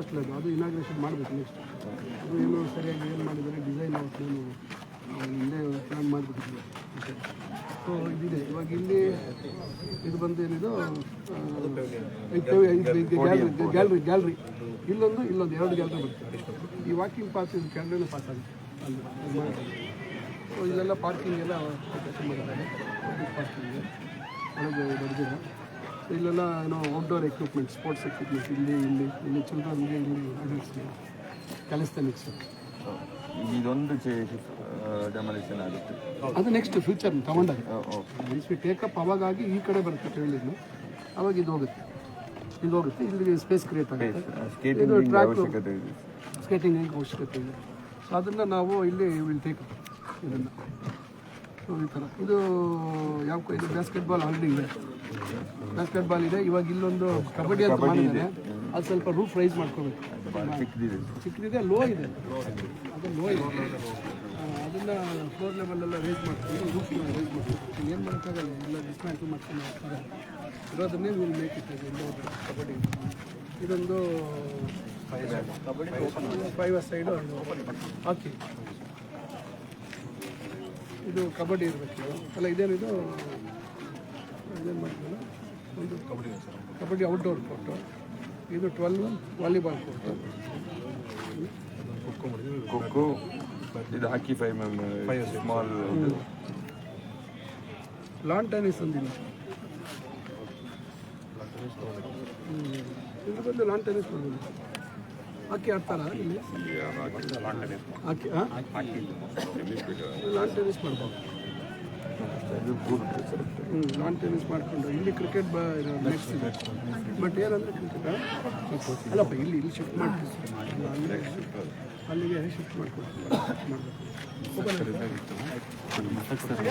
Hostel ಅದು ಅದು inauguration ಮಾಡಬೇಕು ನೆಕ್ಸ್ಟ್ ಅದು ಏನು ಸರಿಯಾಗಿ ಏನು ಮಾಡಿದರೆ ಡಿಸೈನ್ ಅವತ್ತೇನು ಹಿಂದೆ ಪ್ಲ್ಯಾನ್ ಮಾಡಿಬಿಟ್ಟಿದ್ವಿ ಸೊ ಇದಿದೆ. ಇವಾಗ ಇಲ್ಲಿ ಇದು ಬಂದು ಏನಿದು ಗ್ಯಾಲ್ರಿ ಗ್ಯಾಲ್ರಿ ಇಲ್ಲೊಂದು ಇಲ್ಲೊಂದು, ಎರಡು ಗ್ಯಾಲ್ರಿ ಬರ್ತದೆ ಈ ವಾಕಿಂಗ್ ಪಾಸ್ ಇದು ಕೆಳಗಡೆ ಪಾಸ್ ಆಗುತ್ತೆ. ಸೊ ಇಲ್ಲೆಲ್ಲ ಪಾರ್ಕಿಂಗ್ ಎಲ್ಲ ಮಾಡಿದ್ದಾರೆ ಪಾರ್ಕಿಂಗ್ ಒಳಗೆ ಸೊ ಇಲ್ಲೆಲ್ಲ ಏನೋ ಔಟ್ಡೋರ್ ಎಕ್ವಿಪ್ಮೆಂಟ್ ಸ್ಪೋರ್ಟ್ಸ್ ಎಕ್ವಿಪ್ಮೆಂಟ್ ಇಲ್ಲಿ ಇಲ್ಲಿ ಇಲ್ಲಿ ಚಿಲ್ಡ್ರನ್ಗೆ ಇಲ್ಲಿ ಅಡಲ್ಟ್ಸ್ಗೆ ಸರ್ ಇದೊಂದು ಡೆಮಾಲಿಷನ್ ಆಗುತ್ತೆ. ಅದು ನೆಕ್ಸ್ಟ್ ಫ್ಯೂಚರ್ ತಗೊಂಡಾಗ. ಒನ್ಸ್ ವಿ ಟೇಕಪ್ ಅವಾಗಾಗಿ ಈ ಕಡೆ ಬರುತ್ತೆ ಟ್ರೈಲಿಂದು ಅವಾಗ ಇದು ಹೋಗುತ್ತೆ. ಇದು ಹೋಗುತ್ತೆ. ಇಲ್ಲಿ ಸ್ಪೇಸ್ ಕ್ರಿಯೇಟ್ ಆಗುತ್ತೆ. ಸ್ಕೇಟಿಂಗ್ ಇದು ಟ್ರ್ಯಾಕ್ ಅವಶ್ಯಕತೆ ಇದೆ. ಸ್ಕೇಟಿಂಗ್ ಅವಶ್ಯಕತೆ ಇದೆ. ಸೊ ಅದನ್ನು ನಾವು ಇಲ್ಲಿ ವಿಲ್ ಟೇಕ್ ಇದನ್ನು. ಸೊ ಈ ಥರ ಇದು ಯಾವ ಇದು ಬ್ಯಾಸ್ಕೆಟ್ಬಾಲ್ ಹಾಲ್ಡಿಂಗ್ ಆಲ್ರೆಡಿ ಇದೆ ಬ್ಯಾಸ್ಕೆಟ್ ಬಾಲ್ ಇದೆ. ಇವಾಗ ಇಲ್ಲೊಂದು ಕಬಡ್ಡಿ ಅಂತ ಮಾಡಿದ್ದಾರೆ. ಅದು ಸ್ವಲ್ಪ ರೂಫ್ ರೈಸ್ ಮಾಡ್ಕೋಬೇಕು. ಚಿಕ್ಕದಿದೆ. ಲೋ ಇದೆ. ಅದು ಲೋ ಇದೆ. ಅದನ್ನು ಫ್ಲೋರ್ ಲೆವೆಲೆಲ್ಲ ರೈಸ್ ಮಾಡ್ತೀವಿ. ರೂಫ್ ರೈಸ್ ಮಾಡ್ತೀವಿ. ಏನು ಮಾಡೋಕ್ಕಾಗಲ್ಲ. ಎಲ್ಲ ಡಿಸ್ಮ್ಯಾಂಟಲ್ ಮಾಡ್ಕೊಂಡು ಹೋಗ್ತಾರೆ. ಇರೋದನ್ನೇ ನೀವು ಮೇಕ್ ಇಟ್ ಕಬಡ್ಡಿ. ಇದೊಂದು ಫೈವ್ ಸೈಡು ಹಾಕಿ ಇದು ಕಬಡ್ಡಿ ಇರಬೇಕು. ಅಲ್ಲ ಇದೇನಿದು? ಇದೇನು ಮಾಡ್ತೀವಲ್ಲ ಒಂದು ಕಬಡ್ಡಿ ಔಟ್ಡೋರ್ ಕೊಟ್ಟು ಇದು ಟ್ವೆಲ್ ವಾಲಿಬಾಲ್ ಕೊಟ್ಟು ಖೋಖೋ ಇದು ಹಾಕಿ ಫೈವ್ ಮೆಮ್ ಸ್ಮಾಲ್ ಲಾನ್ ಟೆನಿಸ್ ಒಂದಿಲ್ಲ. ಇದು ಬಂದು ಲಾನ್ ಟೆನಿಸ್ ಬಂದಿಲ್ಲ ಹಾಕಿ ಆಡ್ತಾರ ಇಲ್ಲಿ? ಹಾಕಿ ಲಾನ್ ಟೆನಿಸ್ ಮಾಡ್ಬೋದು. ಲಾನ್ ಟೆನಿಸ್ ಮಾಡಿಕೊಂಡು ಇಲ್ಲಿ ಕ್ರಿಕೆಟ್ ಬ ನೆಕ್ಸ್ಟ್ ಇದೆ. ಬಟ್ ಏನಂದರೆ ಕ್ರಿಕೆಟ್ ಅಲ್ಲಪ್ಪ ಇಲ್ಲಿ ಇಲ್ಲಿ ಶಿಫ್ಟ್ ಮಾಡ್ತೀವಿ ಅಂದರೆ ಅಲ್ಲಿಗೆ ಶಿಫ್ಟ್ ಮಾಡ್ಕೊಡ್ತೀವಿ.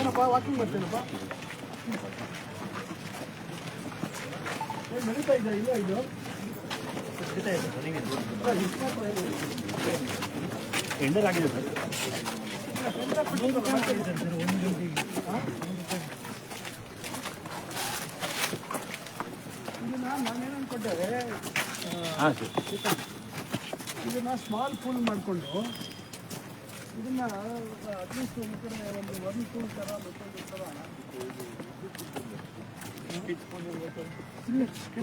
ಏನಪ್ಪ ವಾಕಿಂಗ್ ಮಾಡ್ತೇನಪ್ಪ ನಡೀತಾ ಇದೆ? ಇಲ್ಲ ಇದು ಎಂಡರ್ ಆಗಿದೆ ಸರ್ ಇದನ್ನ ಹಾಂ ಸರ್ ಇದನ್ನ ಸ್ಮಾಲ್ ಪೂಲ್ ಮಾಡಿಕೊಂಡು ಇದನ್ನ ಅಟ್ಲೀಸ್ಟ್ ಒಂದು ಕಡೆ ಒಂದು ಒಂದು ಪೂಲ್ ಥರ ಮತ್ತೊಂದು ಥರ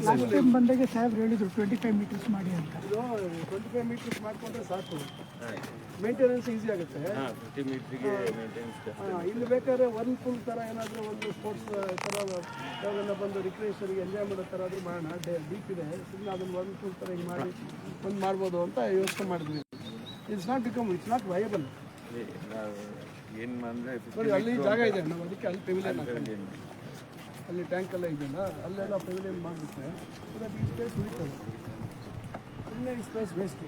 ಲಾಸ್ಟ್ ಟೈಮ್ ಬಂದಾಗ ಸಾಹೇಬ್ರು ಹೇಳಿದ್ರು ಟ್ವೆಂಟಿ ಫೈವ್ ಮೀಟರ್ಸ್ ಮಾಡಿ ಅಂತ. ಇದು ಟ್ವೆಂಟಿ ಫೈವ್ ಮೀಟರ್ಸ್ ಮಾಡಿಕೊಂಡ್ರೆ ಸಾಕು. ಮೇಂಟೆನೆನ್ಸ್ ಈಸಿ ಆಗುತ್ತೆ. ಇಲ್ಲಿ ಬೇಕಾದ್ರೆ ಒನ್ ಫುಲ್ ಥರ ಏನಾದರೂ ಒಂದು ಸ್ಪೋರ್ಟ್ಸ್ ಥರ ಯಾವ್ದನ್ನ ಬಂದು ರಿಕ್ರಿಯೇಷನ್ಗೆ ಎಂಜಾಯ್ ಮಾಡೋ ಥರ ಆದರೂ ಮಾಡೋಣ. ಡೇ ಡೀಪ್ ಇದೆ. ಸುಮ್ಮನೆ ಅದನ್ನು ಒಂದು ಫುಲ್ ಥರ ಹಿಂಗೆ ಮಾಡಿ ಒಂದು ಮಾಡ್ಬೋದು ಅಂತ ಯೋಚನೆ ಮಾಡಿದ್ವಿ. It's not become it's not viable ಏನು ಅಂದರೆ ಅಲ್ಲಿ ಜಾಗ ಇದೆ. ನಾವು ಅದಕ್ಕೆ ಅಲ್ಲಿ ಅಲ್ಲಿ ಟ್ಯಾಂಕ್ ಎಲ್ಲ ಇದೆಯಲ್ಲ ಅಲ್ಲೆಲ್ಲ ಪೆವಿಲಿಯನ್ ಮಾಡಿಬಿಟ್ರೆ ಈ ಸ್ಪೇಸ್ ಉಳಿತದೆ ಸುಮ್ಮನೆ ಈ ಸ್ಪೇಸ್ ವೇಸ್ಟ್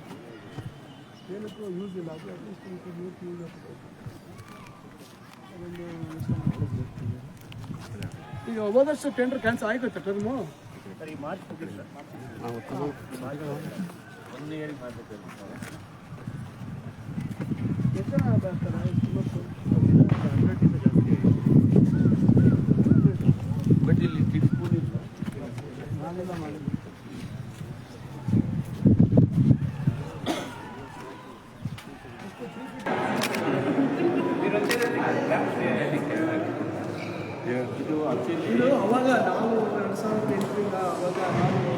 ಏನಕ್ಕೂ ಯೂಸ್ ಇಲ್ಲ ಅದು ಅಟ್ಲೀಸ್ಟ್ ಯೂಸ್ ಯೂಸ್ ಆಗ್ತದೆ ಅದೊಂದು ಯೋಚ್ನೆ ಮಾಡ್ಕೊಂಡು ಈಗ ಹೋದಷ್ಟು ಟೆಂಡರ್ ಕ್ಯಾನ್ಸಲ್ ಆಗೋಯ್ತಾ ಟರ್ಮು ಸರ್ ಈ ಮಾರ್ಚ್ ಹೋಗಿಲ್ಲ ಒನ್ ಇಯರಿಗೆ ಮಾಡಬೇಕು ಎಷ್ಟು ಜನ ಬರ್ತಾರೆ ಸುಮಾರು ಇದು ಅವಾಗ ನಾವು ಎರಡು ಸಾವಿರದ ಎಂಟರಿಂದ ಅವಾಗ ನಾವು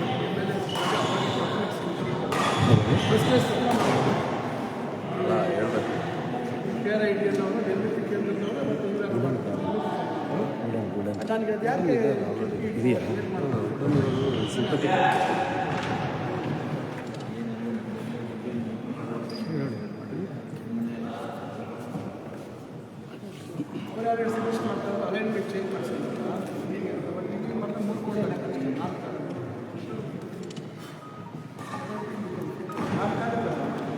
business K R I T ಅನ್ನೋರು ನಿರ್ಮಿತಿ ಕೇಂದ್ರದವರು ಮತ್ತು ಇವರೆಲ್ಲ ಮಾಡ್ತಾರೆ. ನನಗೆ ಅದು ಯಾಕೆ ಏನ್ ಮಾಡ್ತಾರೆ? ಅವ್ರ್ಯಾರು ಸಜೆಸ್ಟ್ ಮಾಡ್ತಾರೆ ಅಲೈನ್ಮೆಂಟ್ ಚೇಂಜ್ ಮಾಡ್ತಾರೆ ಹೀಗೆ ಈಗ ಮತ್ತೆ ಮೂರು ಕೋಟಿ ಲೆಕ್ಕ ಅಷ್ಟೇ,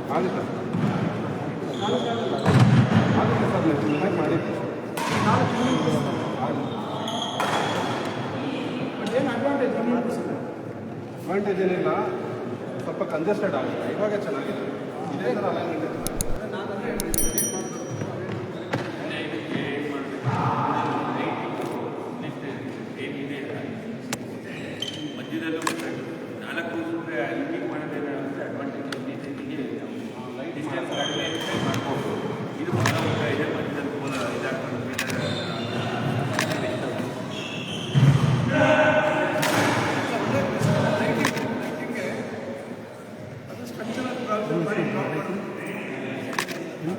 ನಾಲ್ಕು ಆಗುತ್ತೆ ಬಟ್ ಏನು ಅಡ್ವಾಂಟೇಜ್ ಏನಿಲ್ಲ. ಸ್ವಲ್ಪ ಕಂಜೆಸ್ಟೆಡ್ ಆಗುತ್ತೆ. ಇವಾಗ ಚೆನ್ನಾಗಿದೆ. ಇದೇ ಥರ alignment. ಇದೆ. ಮಧ್ಯದಲ್ಲೂ ¿no?